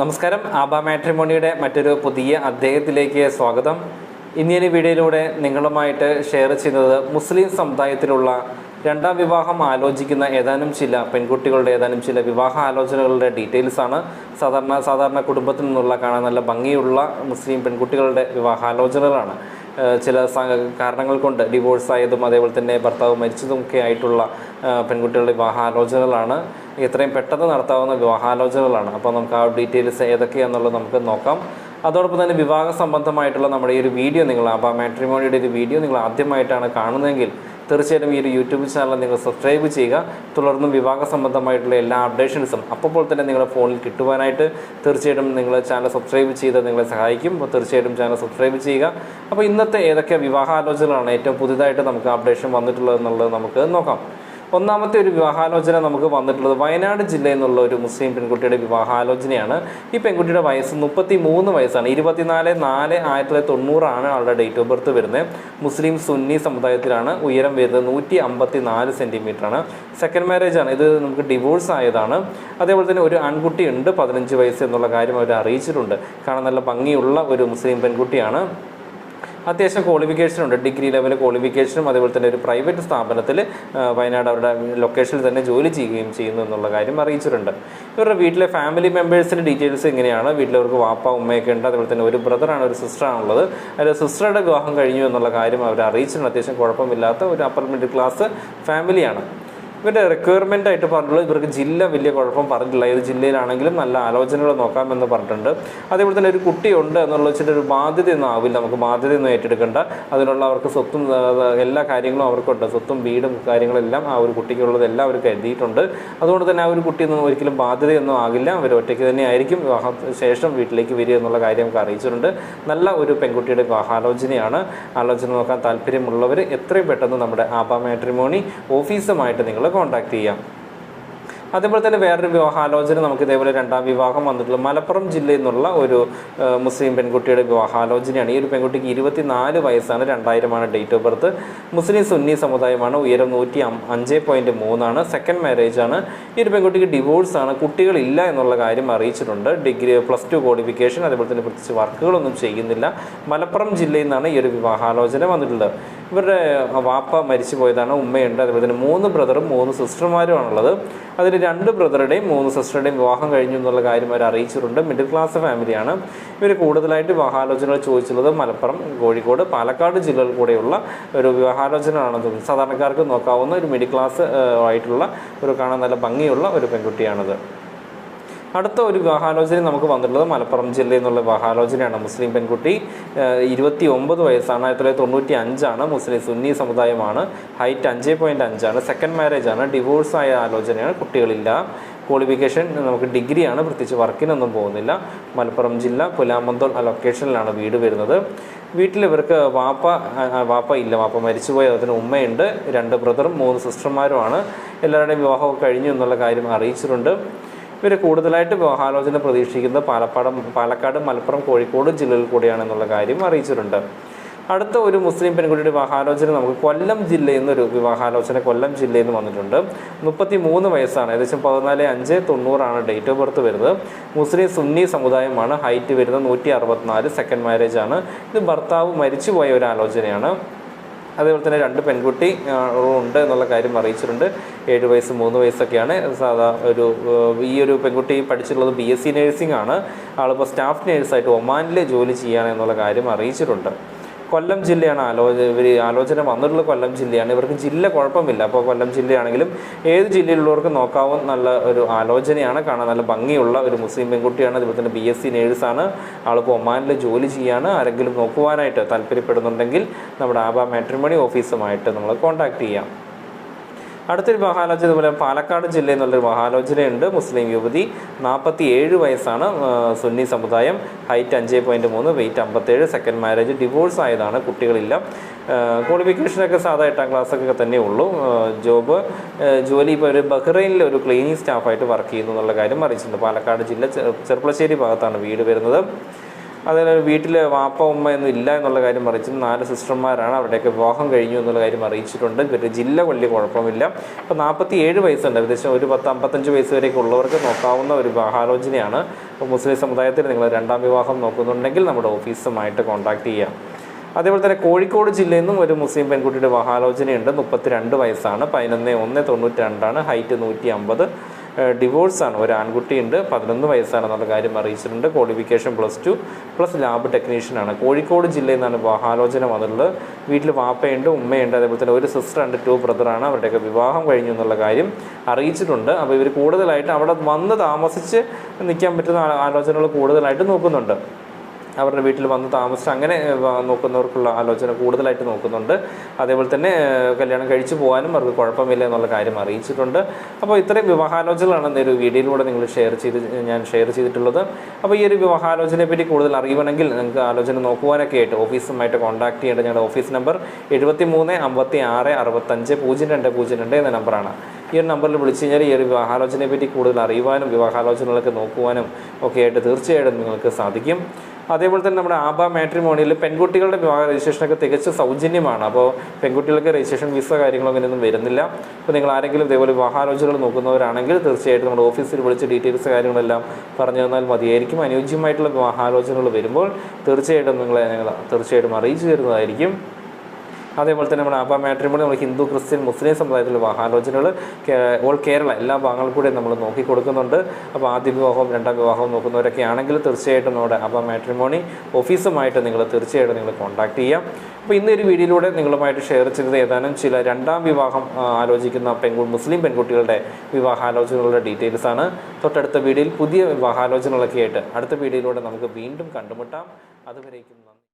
നമസ്കാരം. ആബ മാട്രിമോണിയുടെ മറ്റൊരു പുതിയ അദ്ദേഹത്തിലേക്ക് സ്വാഗതം. ഇന്നീ വീഡിയോയിലൂടെ നിങ്ങളുമായിട്ട് ഷെയർ ചെയ്യുന്നത് മുസ്ലിം സമുദായത്തിലുള്ള രണ്ടാം വിവാഹം ആലോചിക്കുന്ന ഏതാനും ചില പെൺകുട്ടികളുടെ ഏതാനും ചില വിവാഹ ആലോചനകളുടെ ഡീറ്റെയിൽസ് ആണ്. സാധാരണ സാധാരണ കുടുംബത്തിൽ നിന്നുള്ള കാണാൻ നല്ല ഭംഗിയുള്ള മുസ്ലിം പെൺകുട്ടികളുടെ വിവാഹാലോചനകളാണ്. ചില കാരണങ്ങൾ കൊണ്ട് ഡിവോഴ്സായതും അതേപോലെ തന്നെ ഭർത്താവ് മരിച്ചതും ഒക്കെ ആയിട്ടുള്ള പെൺകുട്ടികളുടെ വിവാഹാലോചനകളാണ്. എത്രയും പെട്ടെന്ന് നടത്താവുന്ന വിവാഹാലോചനകളാണ്. അപ്പോൾ നമുക്ക് ആ ഡീറ്റെയിൽസ് ഏതൊക്കെയാണെന്നുള്ളത് നമുക്ക് നോക്കാം. അതോടൊപ്പം തന്നെ വിവാഹ സംബന്ധമായിട്ടുള്ള നമ്മുടെ ഈ ഒരു വീഡിയോ നിങ്ങൾ ആ മാട്രിമോണിയുടെ ഒരു വീഡിയോ നിങ്ങൾ ആദ്യമായിട്ടാണ് കാണുന്നതെങ്കിൽ തീർച്ചയായിട്ടും ഈ ഒരു യൂട്യൂബ് ചാനൽ നിങ്ങൾ സബ്സ്ക്രൈബ് ചെയ്യുക. തുടർന്നും വിവാഹ സംബന്ധമായിട്ടുള്ള എല്ലാ അപ്ഡേഷൻസും അപ്പോൾ തന്നെ നിങ്ങളുടെ ഫോണിൽ കിട്ടുവാനായിട്ട് തീർച്ചയായിട്ടും നിങ്ങൾ ചാനൽ സബ്സ്ക്രൈബ് ചെയ്ത് നിങ്ങളെ സഹായിക്കും. അപ്പോൾ തീർച്ചയായിട്ടും ചാനൽ സബ്സ്ക്രൈബ് ചെയ്യുക. അപ്പോൾ ഇന്നത്തെ ഏതൊക്കെ വിവാഹാലോചനകളാണ് ഏറ്റവും പുതിയതായിട്ട് നമുക്ക് അപ്ഡേഷൻ വന്നിട്ടുള്ളത് എന്നുള്ളത് നമുക്ക് നോക്കാം. ഒന്നാമത്തെ ഒരു വിവാഹാലോചന നമുക്ക് വന്നിട്ടുള്ളത് വയനാട് ജില്ലയിൽ നിന്നുള്ള ഒരു മുസ്ലിം പെൺകുട്ടിയുടെ വിവാഹാലോചനയാണ്. ഈ പെൺകുട്ടിയുടെ വയസ്സ് മുപ്പത്തി മൂന്ന് വയസ്സാണ്. ഇരുപത്തിനാല് നാല് ആയിരത്തി തൊള്ളായിരത്തി തൊണ്ണൂറാണ് ആളുടെ ഡേറ്റ് ഓഫ് ബർത്ത് വരുന്നത്. മുസ്ലിം സുന്നി സമുദായത്തിലാണ് ഉയരം വരുന്നത് നൂറ്റി അമ്പത്തി നാല് സെന്റിമീറ്റർ ആണ് സെക്കൻഡ് മാരേജ് ആണ്. ഇത് നമുക്ക് ഡിവോഴ്സ് ആയതാണ്. അതേപോലെ തന്നെ ഒരു ആൺകുട്ടിയുണ്ട് പതിനഞ്ച് വയസ്സ് എന്നുള്ള കാര്യം അവർ അറിയിച്ചിട്ടുണ്ട്. കാണാൻ നല്ല ഭംഗിയുള്ള ഒരു മുസ്ലിം പെൺകുട്ടിയാണ്. അത്യാവശ്യം ക്വാളിഫിക്കേഷനുണ്ട് ഡിഗ്രി ലെവൽ ക്വാളിഫിക്കേഷനും അതേപോലെ തന്നെ ഒരു പ്രൈവറ്റ് സ്ഥാപനത്തിൽ വയനാട് അവരുടെ ലൊക്കേഷനിൽ തന്നെ ജോലി ചെയ്യുകയും ചെയ്യുന്നു എന്നുള്ള കാര്യം അറിയിച്ചിട്ടുണ്ട്. ഇവരുടെ വീട്ടിലെ ഫാമിലി മെമ്പേഴ്സിന്റെ ഡീറ്റെയിൽസ് എങ്ങനെയാണ് വീട്ടിലവർക്ക് വാപ്പ ഉമ്മയൊക്കെ ഉണ്ട്. അതുപോലെ തന്നെ ഒരു ബ്രദറാണ് ഒരു സിസ്റ്ററാണുള്ളത് അതിൽ സിസ്റ്ററുടെ വിവാഹം കഴിഞ്ഞു എന്നുള്ള കാര്യം അവർ അറിയിച്ചിട്ടുണ്ട് അത്യാവശ്യം കുഴപ്പമില്ലാത്ത ഒരു അപ്പർ മിഡിൽ ക്ലാസ് ഫാമിലിയാണ് ഇവരുടെ റിക്വയർമെന്റ് ആയിട്ട് പറഞ്ഞിട്ടുള്ളത് ഇവർക്ക് ജില്ല വലിയ കുഴപ്പം പറഞ്ഞിട്ടില്ല. ഏത് ജില്ലയിലാണെങ്കിലും നല്ല ആലോചനകൾ നോക്കാമെന്ന് പറഞ്ഞിട്ടുണ്ട്. അതേപോലെ തന്നെ ഒരു കുട്ടിയുണ്ട് എന്നുള്ള വെച്ചിട്ട് ഒരു ബാധ്യതയൊന്നും ആവില്ല. നമുക്ക് ബാധ്യതയൊന്നും ഏറ്റെടുക്കേണ്ട. അതിനുള്ള അവർക്ക് സ്വത്തും എല്ലാ കാര്യങ്ങളും അവർക്കുണ്ട്. സ്വത്തും വീടും കാര്യങ്ങളെല്ലാം ആ ഒരു കുട്ടിക്കുള്ളതെല്ലാം അവർ കരുതിയിട്ടുണ്ട്. അതുകൊണ്ട് തന്നെ ആ ഒരു കുട്ടിയൊന്നും ഒരിക്കലും ബാധ്യതയൊന്നും ആകില്ല. അവർ ഒറ്റയ്ക്ക് തന്നെ ആയിരിക്കും. ശേഷം വീട്ടിലേക്ക് വരിക എന്നുള്ള കാര്യം നമുക്ക് അറിയിച്ചിട്ടുണ്ട്. നല്ല ഒരു പെൺകുട്ടിയുടെ ആലോചനയാണ് ആലോചന നോക്കാൻ താല്പര്യമുള്ളവർ എത്രയും പെട്ടെന്ന് നമ്മുടെ ആബ മാട്രിമോണി ഓഫീസുമായിട്ട് നിങ്ങൾ കോൺടാക്ട് ചെയ്യാം. അതേപോലെ തന്നെ വേറൊരു വിവാഹാലോചന നമുക്ക് ഇതേപോലെ രണ്ടാം വിവാഹം വന്നിട്ടുള്ള മലപ്പുറം ജില്ലയിൽ നിന്നുള്ള ഒരു മുസ്ലിം പെൺകുട്ടിയുടെ വിവാഹാലോചനയാണ്. ഈ ഒരു പെൺകുട്ടിക്ക് ഇരുപത്തിനാല് വയസ്സാണ് രണ്ടായിരമാണ് ഡേറ്റ് ഓഫ് ബർത്ത് മുസ്ലിം സുന്നി സമുദായമാണ് ഉയരം നൂറ്റി അഞ്ച് പോയിന്റ് മൂന്നാണ് സെക്കൻഡ് മാരേജ് ആണ്. ഈ ഒരു പെൺകുട്ടിക്ക് ഡിവോഴ്സ് ആണ്. കുട്ടികളില്ല എന്നുള്ള കാര്യം അറിയിച്ചിട്ടുണ്ട്. ഡിഗ്രി പ്ലസ് ടു ക്വാളിഫിക്കേഷൻ അതേപോലെ തന്നെ പ്രത്യേകിച്ച് വർക്കുകളൊന്നും ചെയ്യുന്നില്ല. മലപ്പുറം ജില്ലയിൽ നിന്നാണ് ഈ ഒരു വിവാഹാലോചന വന്നിട്ടുള്ളത്. ഇവരുടെ വാപ്പ മരിച്ചു പോയതാണ് ഉമ്മയുണ്ട് അതുപോലെ തന്നെ മൂന്ന് ബ്രദറും മൂന്ന് സിസ്റ്റർമാരുമാണുള്ളത് അതിൽ രണ്ട് ബ്രദറുടെയും മൂന്ന് സിസ്റ്ററുടെയും വിവാഹം കഴിഞ്ഞു എന്നുള്ള കാര്യം അവർ അറിയിച്ചിട്ടുണ്ട്. മിഡിൽ ക്ലാസ് ഫാമിലിയാണ്. ഇവർ കൂടുതലായിട്ട് വിവാഹാലോചനകൾ ചോദിച്ചുള്ളത് മലപ്പുറം കോഴിക്കോട് പാലക്കാട് ജില്ലകളിൽ കൂടെയുള്ള ഒരു വിവാഹാലോചനയാണ് സാധാരണക്കാർക്ക് നോക്കാവുന്ന ഒരു മിഡിൽ ക്ലാസ് ആയിട്ടുള്ള ഒരു കാണാൻ നല്ല ഭംഗിയുള്ള ഒരു പെൺകുട്ടിയാണത്. അടുത്ത ഒരു വിവാഹാലോചന നമുക്ക് വന്നിട്ടുള്ളത് മലപ്പുറം ജില്ലയിൽ നിന്നുള്ള വിവാഹാലോചനയാണ് മുസ്ലിം പെൺകുട്ടി ഇരുപത്തി ഒമ്പത് വയസ്സാണ്. ആയിരത്തി തൊള്ളായിരത്തി തൊണ്ണൂറ്റി അഞ്ചാണ് മുസ്ലിം സുന്നി സമുദായമാണ്. ഹൈറ്റ് അഞ്ച് പോയിന്റ് അഞ്ചാണ്. സെക്കൻഡ് മാരേജ് ആണ്. ഡിവോഴ്സ് ആയ ആലോചനയാണ്. കുട്ടികളില്ല. ക്വാളിഫിക്കേഷൻ നമുക്ക് ഡിഗ്രിയാണ്. പ്രത്യേകിച്ച് വർക്കിനൊന്നും പോകുന്നില്ല. മലപ്പുറം ജില്ല പുലാമന്തോൾ ലൊക്കേഷനിലാണ് വീട് വരുന്നത്. വീട്ടിൽ ഇവർക്ക് വാപ്പ വാപ്പ ഇല്ല. വാപ്പ മരിച്ചുപോയി. അതിന് ഉമ്മയുണ്ട്. രണ്ട് ബ്രദറും മൂന്ന് സിസ്റ്റർമാരുമാണ് എല്ലാവരുടെയും വിവാഹമൊക്കെ കഴിഞ്ഞു എന്നുള്ള കാര്യം അറിയിച്ചിട്ടുണ്ട്. ഇവർ കൂടുതലായിട്ട് വിവാഹാലോചന പ്രതീക്ഷിക്കുന്നത് പാലക്കാട് പാലക്കാട് മലപ്പുറം കോഴിക്കോട് ജില്ലകളിൽ കൂടിയാണെന്നുള്ള കാര്യം അറിയിച്ചിട്ടുണ്ട്. അടുത്ത ഒരു മുസ്ലിം പെൺകുട്ടിയുടെ വിവാഹാലോചന നമുക്ക് കൊല്ലം ജില്ലയിൽ നിന്നൊരു വിവാഹാലോചന കൊല്ലം ജില്ലയിൽ നിന്ന് വന്നിട്ടുണ്ട്. മുപ്പത്തി മൂന്ന് വയസ്സാണ്. ഏകദേശം പതിനാല് അഞ്ച് തൊണ്ണൂറാണ് ഡേറ്റ് ഓഫ് ബർത്ത് വരുന്നത്. മുസ്ലിം സുന്നി സമുദായമാണ് ഹൈറ്റ് വരുന്നത് നൂറ്റി അറുപത്തിനാല് സെക്കൻഡ് മാരേജ് ആണ്. ഇത് ഭർത്താവ് മരിച്ചുപോയ ഒരു ആലോചനയാണ്. അതേപോലെ തന്നെ രണ്ട് പെൺകുട്ടി ഉണ്ട് എന്നുള്ള കാര്യം അറിയിച്ചിട്ടുണ്ട്. ഏഴ് വയസ്സ് മൂന്ന് വയസ്സൊക്കെയാണ്. സാധാ ഒരു ഈ ഒരു പെൺകുട്ടി പഠിച്ചിട്ടുള്ളത് ബി എസ് സി നേഴ്സിംഗ് ആണ്. ആളിപ്പോൾ സ്റ്റാഫ് നേഴ്സായിട്ട് ഒമാനിൽ ജോലി ചെയ്യുകയാണ് എന്നുള്ള കാര്യം അറിയിച്ചിട്ടുണ്ട്. കൊല്ലം ജില്ലയാണ് ആലോചന ഇവർ ആലോചന വന്നിട്ടുള്ള കൊല്ലം ജില്ലയാണ്. ഇവർക്ക് ജില്ല കുഴപ്പമില്ല. അപ്പോൾ കൊല്ലം ജില്ലയാണെങ്കിലും ഏത് ജില്ലയിലുള്ളവർക്ക് നോക്കാവും നല്ല ഒരു ആലോചനയാണ് കാണാൻ നല്ല ഭംഗിയുള്ള ഒരു മുസ്ലിം പെൺകുട്ടിയാണ്. അതുപോലെ തന്നെ ബി എസ് സി നേഴ്സാണ് ആളിപ്പോൾ ഒമാനിൽ ജോലി ചെയ്യാണ്. ആരെങ്കിലും നോക്കുവാനായിട്ട് താല്പര്യപ്പെടുന്നുണ്ടെങ്കിൽ നമ്മുടെ ആബ മാട്രിമണി ഓഫീസുമായിട്ട് നമ്മൾ കോൺടാക്ട് ചെയ്യാം. അടുത്തൊരു മഹാലോചന ഇതുപോലെ പാലക്കാട് ജില്ലയിൽ നിന്നുള്ളൊരു മഹാലോചനയുണ്ട്. മുസ്ലിം യുവതി നാൽപ്പത്തി ഏഴ് വയസ്സാണ് സുന്നി സമുദായം. ഹൈറ്റ് അഞ്ച് പോയിന്റ് മൂന്ന് വെയിറ്റ് അമ്പത്തേഴ്. സെക്കൻഡ് മാരേജ് ഡിവോഴ്സ് ആയതാണ് കുട്ടികളില്ല. ക്വാളിഫിക്കേഷനൊക്കെ സാധാ എട്ടാം ക്ലാസ്സൊക്കെ തന്നെ ഉള്ളൂ. ജോബ് ജോലി ഇപ്പോൾ ഒരു ബഹ്റൈനിൽ ഒരു ക്ലീനിങ് സ്റ്റാഫായിട്ട് വർക്ക് ചെയ്യുന്നു എന്നുള്ള കാര്യം അറിയിച്ചിട്ടുണ്ട്. പാലക്കാട് ജില്ല ചെറുപ്പളശ്ശേരി ഭാഗത്താണ് വീട് വരുന്നത്. അതുപോലെ വീട്ടിൽ വാപ്പ ഉമ്മ ഒന്നും ഇല്ല എന്നുള്ള കാര്യം അറിയിച്ചു നാല് സിസ്റ്റർമാരാണ് അവിടെയൊക്കെ വിവാഹം കഴിഞ്ഞു എന്നുള്ള കാര്യം അറിയിച്ചിട്ടുണ്ട്. ഇവരുടെ ജില്ല വലിയ കുഴപ്പമില്ല. ഇപ്പോൾ നാൽപ്പത്തി ഏഴ് വയസ്സുണ്ട്. ഏകദേശം ഒരു പത്ത് അമ്പത്തഞ്ച് വയസ്സ് വരെയൊക്കെ ഉള്ളവർക്ക് നോക്കാവുന്ന ഒരു വിവാഹാലോചനയാണ്. അപ്പോൾ മുസ്ലിം സമുദായത്തിൽ നിങ്ങൾ രണ്ടാം വിവാഹം നോക്കുന്നുണ്ടെങ്കിൽ നമ്മുടെ ഓഫീസുമായിട്ട് കോൺടാക്ട് ചെയ്യാം. അതേപോലെ തന്നെ കോഴിക്കോട് ജില്ലയിൽ നിന്നും ഒരു മുസ്ലിം പെൺകുട്ടിയുടെ വിവാഹാലോചനയുണ്ട്. മുപ്പത്തിരണ്ട് വയസ്സാണ്. പതിനൊന്ന് ഒന്ന് തൊണ്ണൂറ്റി രണ്ടാണ് ഹൈറ്റ് നൂറ്റി അമ്പത് ഡിവോഴ്സാണ്. ഒരു ആൺകുട്ടിയുണ്ട് പതിനൊന്ന് വയസ്സാണെന്നുള്ള കാര്യം അറിയിച്ചിട്ടുണ്ട്. Qualification plus two plus lab ടെക്നീഷ്യനാണ് Kozhikode ജില്ലയിൽ നിന്നാണ് വിവാഹാലോചന വന്നിട്ടുള്ളത്. വീട്ടിൽ വാപ്പയുണ്ട് ഉമ്മയുണ്ട് അതേപോലെ തന്നെ ഒരു സിസ്റ്റർ ഉണ്ട് ടു ബ്രദറാണ് അവരുടെയൊക്കെ വിവാഹം കഴിഞ്ഞു എന്നുള്ള കാര്യം അറിയിച്ചിട്ടുണ്ട്. അപ്പോൾ ഇവർ കൂടുതലായിട്ട് അവിടെ വന്ന് താമസിച്ച് നിൽക്കാൻ പറ്റുന്ന ആലോചനകൾ കൂടുതലായിട്ട് നോക്കുന്നുണ്ട്. അവരുടെ വീട്ടിൽ വന്ന് താമസിച്ച് അങ്ങനെ നോക്കുന്നവർക്കുള്ള ആലോചന കൂടുതലായിട്ട് നോക്കുന്നുണ്ട്. അതേപോലെ തന്നെ കല്യാണം കഴിച്ചു പോകാനും അവർക്ക് കുഴപ്പമില്ല എന്നുള്ള കാര്യം അറിയിച്ചിട്ടുണ്ട്. അപ്പോൾ ഇത്രയും വിവാഹാലോചനകളാണ് ഒരു വീഡിയോയിലൂടെ നിങ്ങൾ ഷെയർ ചെയ്ത് ഞാൻ ഷെയർ ചെയ്തിട്ടുള്ളത്. അപ്പോൾ ഈ ഒരു വിവാഹാലോചനയെ പറ്റി കൂടുതൽ അറിയണമെങ്കിൽ നിങ്ങൾക്ക് ആലോചന നോക്കുവാനൊക്കെ ആയിട്ട് ഓഫീസുമായിട്ട് കോൺടാക്ട് ചെയ്യേണ്ട ഞങ്ങളുടെ ഓഫീസ് നമ്പർ എഴുപത്തി മൂന്ന് അമ്പത്തി ആറ് അറുപത്തഞ്ച് പൂജ്യം രണ്ട് പൂജ്യം രണ്ട് എന്ന നമ്പറാണ്. ഈ ഒരു നമ്പറിൽ വിളിച്ചു കഴിഞ്ഞാൽ ഈ ഒരു വിവാഹാലോചനയെ പറ്റി കൂടുതൽ അറിയുവാനും വിവാഹാലോചനകളൊക്കെ നോക്കുവാനും ഒക്കെ ആയിട്ട് തീർച്ചയായിട്ടും നിങ്ങൾക്ക് സാധിക്കും. അതേപോലെ തന്നെ നമ്മുടെ ആബ മാട്രിമോണിയിൽ പെൺകുട്ടികളുടെ വിവാഹ രജിസ്ട്രേഷനൊക്കെ തികച്ചും സൗജന്യമാണ്. അപ്പോൾ പെൺകുട്ടികൾക്ക് രജിസ്ട്രേഷൻ വിസ കാര്യങ്ങളോ അങ്ങനെയൊന്നും വരുന്നില്ല. അപ്പോൾ നിങ്ങൾ ആരെങ്കിലും ഇതേപോലെ വിവാഹാലോചനകൾ നോക്കുന്നവരാണെങ്കിൽ തീർച്ചയായിട്ടും നമ്മുടെ ഓഫീസിൽ വിളിച്ച് ഡീറ്റെയിൽസ് കാര്യങ്ങളെല്ലാം പറഞ്ഞു തന്നാൽ മതിയായിരിക്കും. അനുയോജ്യമായിട്ടുള്ള വിവാഹാലോചനകൾ വരുമ്പോൾ തീർച്ചയായിട്ടും നിങ്ങളെ ഞങ്ങൾ തീർച്ചയായിട്ടും അറിയിച്ചു തരുന്നതായിരിക്കും. അതേപോലെ തന്നെ നമ്മുടെ ആബ മാട്രിമോണി നമ്മൾ ഹിന്ദു ക്രിസ്ത്യൻ മുസ്ലിം സമുദായത്തിലുള്ള വിവാഹാലോചനകൾ ഓൾ കേരള എല്ലാ ഭാഗങ്ങളിൽ കൂടെ നമ്മൾ നോക്കി കൊടുക്കുന്നുണ്ട്. അപ്പോൾ ആദ്യ വിവാഹവും രണ്ടാം വിവാഹവും നോക്കുന്നവരൊക്കെ ആണെങ്കിൽ തീർച്ചയായിട്ടും നമ്മുടെ ആബ മാട്രിമോണി ഓഫീസുമായിട്ട് നിങ്ങൾ തീർച്ചയായിട്ടും നിങ്ങൾ കോൺടാക്ട് ചെയ്യാം. അപ്പോൾ ഇന്ന് ഒരു വീഡിയോയിലൂടെ നിങ്ങളുമായിട്ട് ഷെയർ ചെയ്തത് ഏതാനും ചില രണ്ടാം വിവാഹം ആലോചിക്കുന്ന പെൺകു മുസ്ലിം പെൺകുട്ടികളുടെ വിവാഹാലോചനകളുടെ ഡീറ്റെയിൽസ് ആണ്. തൊട്ടടുത്ത വീഡിയോയിൽ പുതിയ വിവാഹാലോചനകളൊക്കെ ആയിട്ട് അടുത്ത വീഡിയോയിലൂടെ നമുക്ക് വീണ്ടും കണ്ടുമുട്ടാം. അതുവരേക്കും